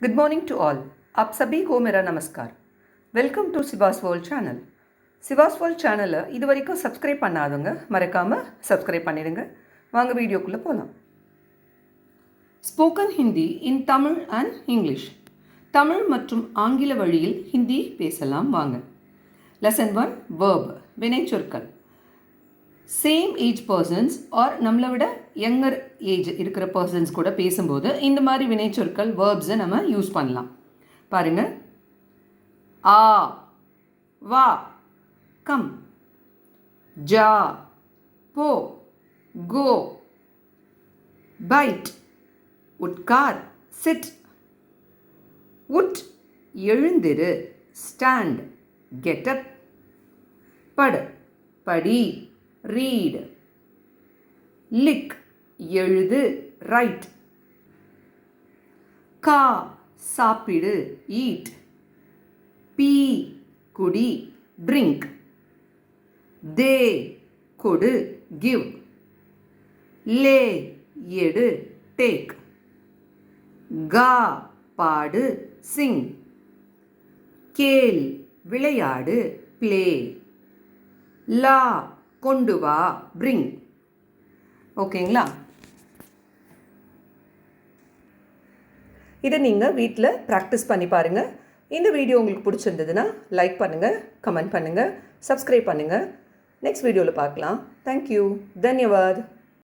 Good morning to all आप सभी को मेरा नमस्कार welcome to Siva's world channel Siva's world சேனலை இது வரைக்கும் சப்ஸ்கிரைப் பண்ணாதவங்க மறக்காமல் சப்ஸ்கிரைப் பண்ணிடுங்க வாங்க வீடியோக்குள்ளே போகலாம் spoken Hindi in Tamil and English Tamil மற்றும் ஆங்கில வழியில் ஹிந்தி பேசலாம் வாங்க லெசன் ஒன் வேர்ப் வினைச்சொற்கள் சேம் ஏஜ் பர்சன்ஸ் ஆர் நம்மளை விட யங்கர் ஏஜ் இருக்கிற பர்சன்ஸ் கூட பேசும்போது இந்த மாதிரி வினைச்சொற்கள் வேர்ப்ஸை நம்ம யூஸ் பண்ணலாம். பாருங்கள் ஆ வா கம் ஜா போ கோ பைட் உட்கார் சிட் உட் எழுந்திரு ஸ்டாண்ட் கெட்டப் படு படி. ரீட் லிக் எழுது. ரைட் கா. சாப்பிடு. ஈட் பீ. குடி. ட்ரிங்க் தே. கொடு. கிவ் லே. எடு. டேக் கா. பாடு. சிங் கேல் விளையாடு. ப்ளே லா. கொண்டு வா பிரிங் ஓகேங்களா? இதை நீங்கள் வீட்டில் ப்ராக்டிஸ் பண்ணி பாருங்கள் இந்த வீடியோ உங்களுக்கு பிடிச்சிருந்ததுன்னா லைக் பண்ணுங்கள் கமெண்ட் பண்ணுங்கள் சப்ஸ்கிரைப் பண்ணுங்கள் நெக்ஸ்ட் வீடியோவில் பார்க்கலாம். தேங்க்யூ தன்யவாத்.